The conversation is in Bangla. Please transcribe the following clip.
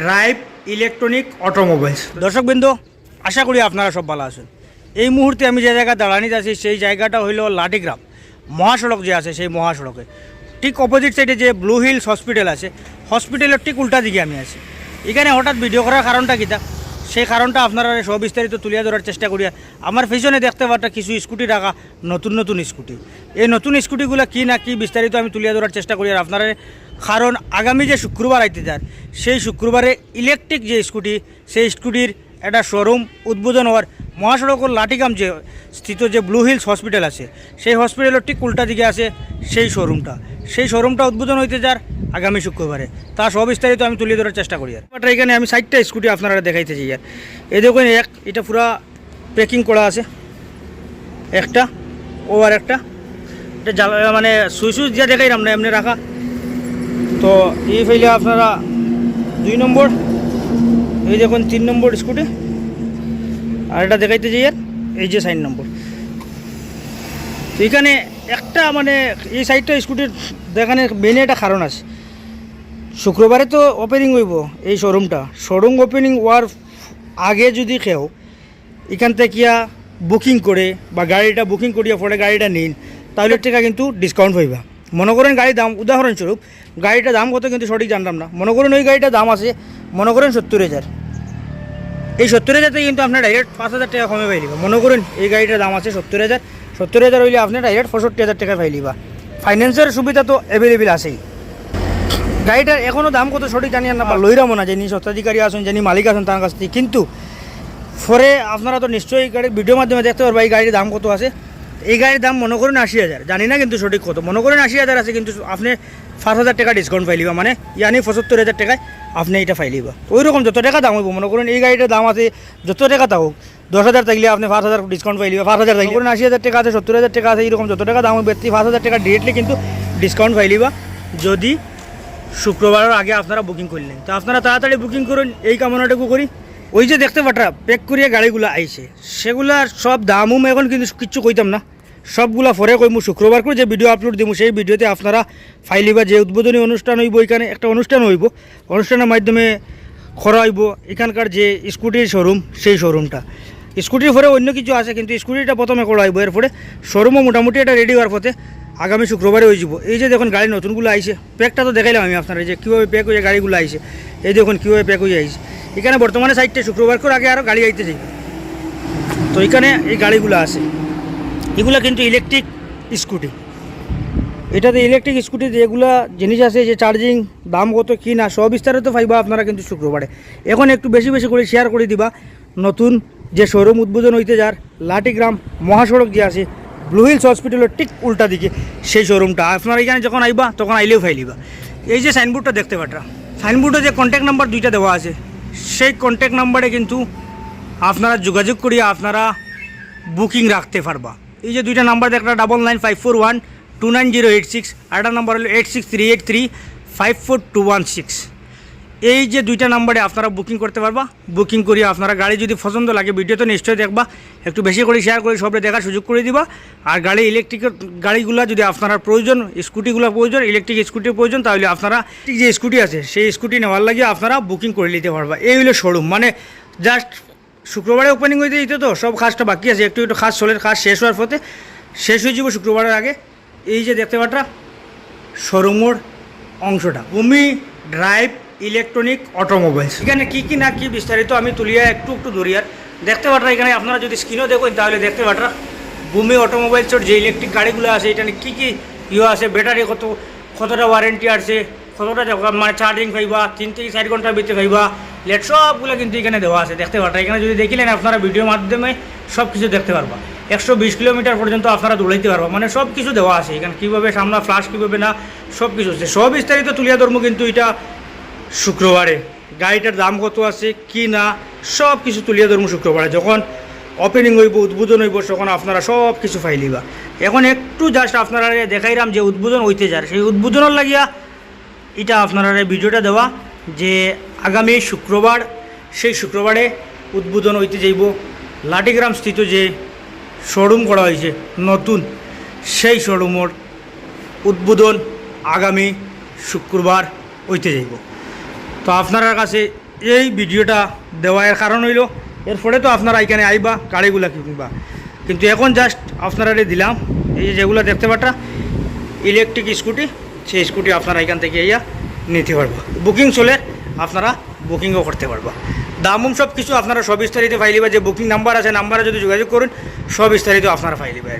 Drive electronic automobiles. দর্শকবৃন্দ, আশা করি আপনারা সব ভালো আছেন। এই মুহূর্তে আমি যে জায়গায় দাঁড়ানিতে আছি, সেই জায়গাটা হইল লাটিগ্রাম মহাসড়ক যে আছে, সেই মহাসড়কে। ঠিক অপোজিট সাইডে যে ব্লু হিলস হসপিটাল আছে হসপিটালের ঠিক উল্টা দিকে আমি আছি। এখানে হঠাৎ ভিডিও করার কারণটা কিতা সেই কারণটা আপনারা সবিস্তারিত তুলিয়া ধরার চেষ্টা করিয়া আমার পিছনে দেখতে পারটা কিছু স্কুটি রাখা নতুন নতুন স্কুটি। এই নতুন স্কুটিগুলো কি না কি বিস্তারিত আমি তুলিয়া ধরার চেষ্টা করি আর আপনারা, কারণ আগামী যে শুক্রবার আইতে যার সেই শুক্রবারে ইলেকট্রিক যে স্কুটি, সেই স্কুটির একটা শোরুম উদ্বোধন হওয়ার মহাসড়কের লাটিগাম যে, স্থিত যে ব্লু হিলস হসপিটাল আছে, সেই হসপিটালের ঠিক উল্টা দিকে আছে সেই শোরুমটা সেই শোরুমটা উদ্বোধন হইতে যার আগামী শুক্রবারে। তা সবিস্তারিত আমি তুলে ধরার চেষ্টা করি আর। এখানে আমি সাইডটা স্কুটি আপনারা দেখাইতেছি আর। এই দেখুন এক, এটা পুরা প্যাকিং করা আছে। একটা, ও আর একটা। এটা জ্বালা মানে সুই সুইচ দিয়ে দেখাইলাম না, এমনি রাখা। তো এই ফেলে আপনারা দুই নম্বর, এই দেখুন তিন নম্বর স্কুটি। আর এটা দেখাইতে যাই আর, এই যে সাইন নম্বর। তো এখানে একটা মানে এই সাইডটা স্কুটির দেখানে মেনে একটা কারণ আছে। শুক্রবারে তো ওপেনিং হইব এই শোরুমটা শোরুম ওপেনিং হওয়ার আগে যদি কেউ এখান থেকে বুকিং করে বা গাড়িটা বুকিং করিয়া পরে গাড়িটা নিন, তাহলে টাকা কিন্তু ডিসকাউন্ট হইবা মনে করেন গাড়ির দাম, উদাহরণস্বরূপ গাড়িটার দাম কত কিন্তু সঠিক জানতাম না। মনে করেন ওই গাড়িটার দাম আছে, মনে করেন সত্তর হাজার। এই সত্তর হাজার থেকে কিন্তু আপনার ডাইরেক্ট পাঁচ হাজার টাকা কমে পাইলিবা মনে করুন এই গাড়িটার দাম আছে সত্তর হাজার সত্তর হাজার হইলে আপনি ডাইরেক্ট পঁয়ষট্টি হাজার টাকা পাইলিবা ফাইন্যান্সের সুবিধা তো অ্যাভেলেবেল আছেই। গাড়িটার এখনও দাম কত সঠিক জানি না লই রাম না যিনি স্বত্বাধিকারী আছেন যিনি মালিক আছেন তার কাছ থেকে। কিন্তু পরে আপনারা তো নিশ্চয়ই গাড়ির ভিডিও মাধ্যমে দেখতে পারবেন এই গাড়ির দাম কত আছে। এই গাড়ির দাম মনে করেন আশি হাজার। জানি না কিন্তু সঠিক কত। মনে করেন আশি হাজার আছে কিন্তু আপনি পাঁচ হাজার টাকা ডিসকাউন্ট পাইলিবা মানে ইয়ানি পঁচাত্তর হাজার টাকায় আপনি এটা পাইলিবা ওই রকম যত টাকা দাম হইব, মনে করেন এই গাড়িটার দাম আছে যত টাকা থাকুক দশ হাজার থাকলে আপনি পাঁচ হাজার ডিসকাউন্ট পাইলিবা পাঁচ হাজার থাকলে। আশি হাজার টাকা আছে, সত্তর হাজার টাকা আছে এরকম যত টাকা দাম হবে পাঁচ হাজার টাকা ডিরেক্টলি কিন্তু ডিসকাউন্ট পাইলিবা যদি শুক্রবারের আগে আপনারা বুকিং করলেন তো আপনারা তাড়াতাড়ি বুকিং করুন, এই কামনাটুকু করি। ওই যে দেখতে পাটা প্যাক করিয়া গাড়িগুলো আইছে। সেগুলার সব দামও এখন কিন্তু কিচ্ছু কইতাম না। সবগুলা পরে কইমু, শুক্রবার করে যে ভিডিও আপলোড দিব সেই ভিডিওতে আপনারা ফাইলিবা যে উদ্বোধনী অনুষ্ঠান হইব, এখানে একটা অনুষ্ঠান হইব। অনুষ্ঠানের মাধ্যমে খরা হইব, এখানকার যে স্কুটির শোরুম সেই শোরুমটা স্কুটির পরে অন্য কিছু আছে, কিন্তু স্কুটিটা প্রথমে করা হইব। এরপরে শোরুমও মোটামুটি এটা রেডি হওয়ার পথে। আগামী শুক্রবারে হয়ে যাব। এই যে দেখুন গাড়ি নতুনগুলো আইছে প্যাকটা তো দেখাইলাম আমি আপনারা যে কীভাবে প্যাক হয়ে গাড়িগুলো আইছে। এই দেখুন কীভাবে প্যাক হয়ে আইছে। এখানে বর্তমানে সাইডটা শুক্রবার করে আগে আরও গাড়ি আইতে যাই তো এখানে এই গাড়িগুলো আছে। এগুলো কিন্তু ইলেকট্রিক স্কুটি এটাতে ইলেকট্রিক স্কুটি যেগুলা জিনিস আছে যে চার্জিং দাম কত, কী না, সব বিস্তারিত পাইবা আপনারা কিন্তু শুক্রবারে। এখন একটু বেশি বেশি করে শেয়ার করে দিবা। নতুন যে শোরুম উদ্বোধন হইতে যার, লাটিগ্রাম মহাসড়ক যে আছে ব্লু হিলস হসপিটালের ঠিক উল্টা দিকে সেই শোরুমটা আপনারা এখানে যখন আইবা, তখন আইলেও ফাইলিবা এই যে সাইনবোর্ডটা দেখতে পাটা সাইনবোর্ডে যে কন্ট্যাক্ট নাম্বার দুইটা দেওয়া আছে, সেই কন্ট্যাক্ট নাম্বারে কিন্তু আপনারা যোগাযোগ করিয়া আপনারা বুকিং রাখতে পারবা। এই যে দুইটা নাম্বার একটা double nine five four one two nine zero eight six আরেকটা নাম্বার হলো eight six three eight three five four two one six এই যে দুইটা নাম্বারে আপনারা বুকিং করতে পারবা। বুকিং করিয়ে আপনারা গাড়ি যদি পছন্দ লাগে ভিডিও তো নিশ্চয়ই দেখবা। একটু বেশি করে শেয়ার করে সবরে দেখার সুযোগ করে দিবা। আর গাড়ি ইলেকট্রিকের গাড়িগুলো যদি আপনারা প্রয়োজন স্কুটিগুলো প্রয়োজন ইলেকট্রিক স্কুটির প্রয়োজন, তাহলে আপনারা যে স্কুটি আছে, সেই স্কুটি নেওয়ার লাগে আপনারা বুকিং করে নিতে পারবা। এই হলো শোরুম মানে জাস্ট শুক্রবারে ওপেনিং হইতে দিতে তো সব কাজটা বাকি আছে। একটু একটু খাস চলে কাজ শেষ হওয়ার পথে শেষ হয়ে যাব শুক্রবারের আগে। এই যে দেখতে পাটা শোরুমোর অংশটা। ভূমি ড্রাইভ ইলেকট্রনিক অটোমোবাইলস। এখানে কী কী না কী বিস্তারিত আমি তুলিয়া একটু একটু দরিয়ার দেখতে পাটা এখানে আপনারা যদি স্ক্রিনও দেখেন তাহলে দেখতে পাটা ভূমি অটোমোবাইলসের যে ইলেকট্রিক গাড়িগুলো আছে, এখানে কী কী ইয়ে আছে, ব্যাটারি কত, কতটা ওয়ারেন্টি আছে, কতটা মানে চার্জিং পাইবা তিন থেকে চার ঘণ্টার ভিতরে পাইবা লেট সবগুলো কিন্তু এখানে দেওয়া আছে। দেখতে পাটা এখানে যদি দেখিলেন আপনারা ভিডিওর মাধ্যমে সব কিছু দেখতে পারবা। একশো বিশ কিলোমিটার পর্যন্ত আপনারা দৌড়াইতে পারবা। মানে সব কিছু দেওয়া আছে। এখানে কীভাবে সামনা ফ্লাশ কীভাবে না সব কিছু আছে। সব বিস্তারিত তুলিয়া ধর্ম কিন্তু এটা শুক্রবারে। গাড়িটার দাম কত আছে, কি না, সব কিছু তুলিয়া ধরবো শুক্রবারে। যখন ওপেনিং হইব, উদ্বোধন হইব, তখন আপনারা সব কিছু ফাইলিবা এখন একটু জাস্ট আপনারা দেখাইলাম যে উদ্বোধন হইতে যার। সেই উদ্বোধনের লাগিয়া এটা আপনারা ভিডিওটা দেওয়া যে আগামী শুক্রবার, সেই শুক্রবারে উদ্বোধন হইতে যাইব। লাটিগ্রাম স্থিত যে শোরুম করা হয়েছে, নতুন, সেই শোরুমের উদ্বোধন আগামী শুক্রবার হইতে যাইব। তো আপনার কাছে এই ভিডিওটা দেওয়ার কারণ হইল। এরপরে তো আপনারা এখানে আইবা, গাড়িগুলা কিনবা। কিন্তু এখন জাস্ট আপনারা দিলাম। এই যেগুলো দেখতে পাটা ইলেকট্রিক স্কুটি সেই স্কুটি আপনারা এখান থেকে ইয়া নিতে পারব। বুকিং চলে, আপনারা বুকিংও করতে পারবা। দামুম সব কিছু আপনারা সব বিস্তারিত ফাইলিবা যে বুকিং নাম্বার আছে নাম্বারে যদি যোগাযোগ করুন সব বিস্তারিত আপনারা ফাইলিবা